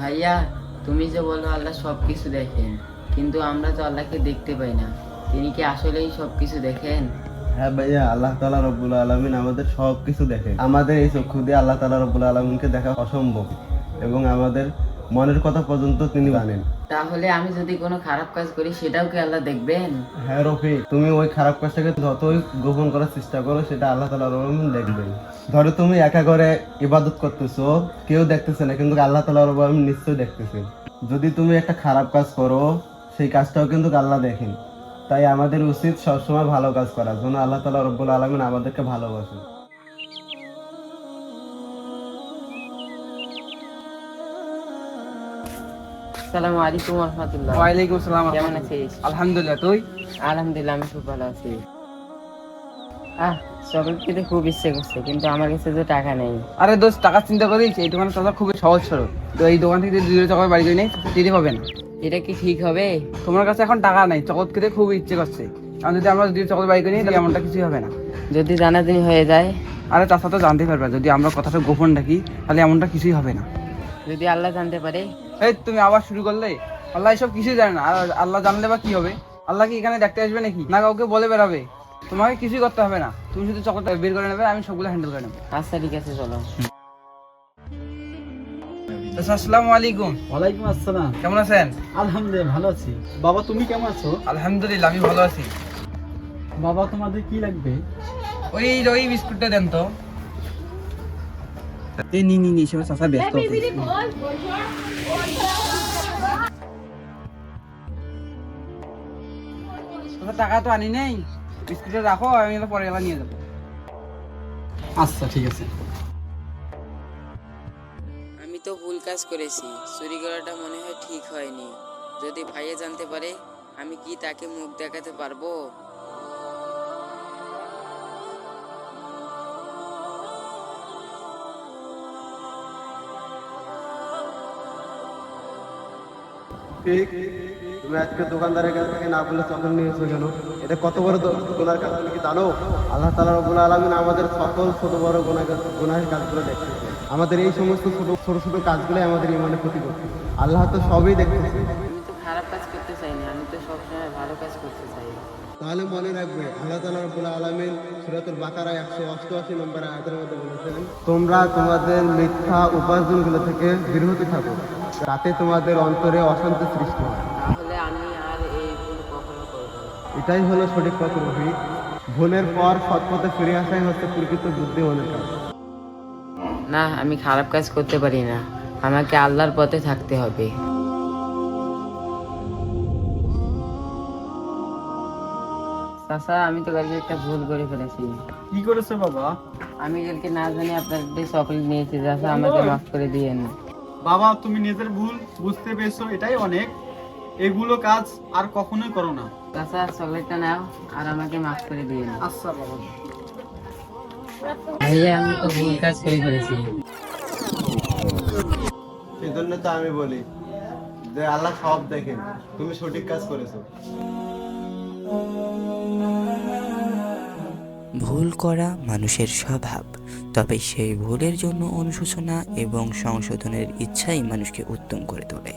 ভাইয়া, তুমি যে বলো আল্লাহ সব কিছু দেখেন, কিন্তু আমরা তো আল্লাহকে দেখতে পাই না। তিনি কি আসলেই সব কিছু দেখেন? হ্যাঁ ভাইয়া, আল্লাহ তালা রব্বুল আলমিন আমাদের সব কিছু দেখে আমাদের এই চক্ষু দিয়ে আল্লাহ তালা রব্বুল আলমিনকে দেখা অসম্ভব। এবং আমাদের মনের কথা পর্যন্ত তিনি জানেন। তাহলে আমি যদি কোনো খারাপ কাজ করি সেটাও কি আল্লাহ দেখবেন? হ্যাঁ রফি তুমি ওই খারাপ কাজটাকে যতই গোপন করার চেষ্টা করো সেটা আল্লাহ তালা রহমান দেখবেন। ধরো তুমি একা করে ইবাদত করতেছো কেউ দেখতেছে না কিন্তু আল্লাহ তালা রহমান নিশ্চয়ই দেখতেছে। যদি তুমি একটা খারাপ কাজ করো সেই কাজটাও কিন্তু আল্লাহ দেখেন। তাই আমাদের উচিত সবসময় ভালো কাজ করা যেন আল্লাহ তালা রব্বুল আলমিন আমাদেরকে ভালোবাসেন। আসসালামু আলাইকুম রহমতুল্লাহ। ওয়ালাইকুম সালাম কেমন আছিস? আলহামদুলিল্লাহ তুই? আলহামদুলিল্লাহ আমি খুব ভালো আছি। আহ চকলেট খেতে খুব ইচ্ছে করছে কিন্তু আমার কাছে তো টাকা নেই। আরে দোস্ত টাকা চিন্তা করিস এই দোকানে চাচা খুবই সহজ সরল। তো এই দোকান থেকে দুই চকলেট বাড়ি করে নেই দিতে হবে না। এটা কি ঠিক হবে? তোমার কাছে এখন টাকা নাই চকলেট খেতে খুব ইচ্ছে করছে। কারণ যদি আমরা দুই চকলেট বাড়ি করে নিই তাহলে এমনটা কিছুই হবে না। যদি জানাজানি হয়ে যায়? আরে চাচা তো জানতে পারবে যদি আমরা কথাটা গোপন রাখি তাহলে এমনটা কিছুই হবে না। যদি আল্লাহ জানতে পারে? এই তুমি আবার শুরু করলে? আল্লাহ এসব কিছুই জানে না। আর আল্লাহ জানলে বা কি হবে? আল্লাহ কি এখানে দেখতে আসবে নাকি? না কাউকে বলে বেড়াবে? তোমাকে কিছুই করতে হবে না। তুমি শুধু চকলেটটা বের করে নেবে আমি সবগুলো হ্যান্ডেল করে নেব। আচ্ছা ঠিক আছে চলো। আচ্ছা, আসসালামু আলাইকুম। ওয়ালাইকুম আসসালাম। কেমন আছেন? আলহামদুলিল্লাহ ভালো আছি। বাবা তুমি কেমন আছো? আলহামদুলিল্লাহ আমি ভালো আছি। বাবা তোমাদের কি লাগবে? ওই ওই বিস্কুটটা দেন তো। এই নি নি নি সব চাচা ব্যস্ত আছে। চাচা, টাকা তো আনি নেই। বিস্কুটটা রাখো আমি পরে নিয়ে যাব। আচ্ছা ঠিক আছে। আমি তো ভুল কাজ করেছি। চুরি করাটা মনে হয় ঠিক হয়নি। যদি ভাইয়ে জানতে পারে আমি কি তাকে মুখ দেখাতে পারব? ঠিক তুমি আজকে দোকানদারের কাছ থেকে না বলে চকলেট নিয়েছো কেন এটা কত বড় গুনার কাজ তুমি কি জানো? আল্লাহ তালা রবুল আলমিন আমাদের সকল ছোট বড় গুণা গুনাহের কাজগুলো দেখতেছে। আমাদের এই সমস্ত ছোট ছোট ছোট কাজগুলোই আমাদের ইমানে ক্ষতি করছে আল্লাহ তো সবই দেখতেছে। খারাপ কাজ করতে চাই না আমি তো সবসময় ভালো কাজ করতে চাই। তাহলে মনে রাখবে আল্লাহ তালা রবুল আলমিন সুরাতুল বাকারা একশো অষ্টআশি নম্বর আয়াতের মধ্যে বলেছেন তোমরা তোমাদের মিথ্যা উপার্জনগুলো থেকে বিরত থাকো। তাতে তোমাদের অন্তরে অশান্তি সৃষ্টি হয়। তাহলে আমি আর এই ভুল কখনো করব না। এটাই হলো সঠিক পথ রফি ভুলের পর সৎ পথে ফিরে আসাই হচ্ছে প্রকৃত বুদ্ধিমানের কাজ না আমি খারাপ কাজ করতে পারি না। আমাকে আল্লাহর পথে থাকতে হবে। চাচা আমি তো কালকে একটা ভুল করে ফেলেছি। কি করেছ বাবা? আমি কালকে না জানি আপনার চকলেট নিয়েছি। চাচা আমাকে মাফ করে দিয়েন। বাবা তুমি নিজের ভুল বুঝতে পেরেছ এটাই অনেক। এগুলো কাজ আর কখনোই করো না। চাচা চকলেটটা নাও আর আমাকে মাফ করে দিয়েন আচ্ছা বাবা। ভাইয়া আমি তো ভুল কাজ করে ফেলেছি। সেই জন্য তো আমি বলি যে আল্লাহ সব দেখেন। তুমি সঠিক কাজ করেছ। ভুল করা মানুষের স্বভাব। তবে সেই ভুলের জন্য অনুশোচনা এবং সংশোধনের ইচ্ছাই মানুষকে উত্তম করে তোলে।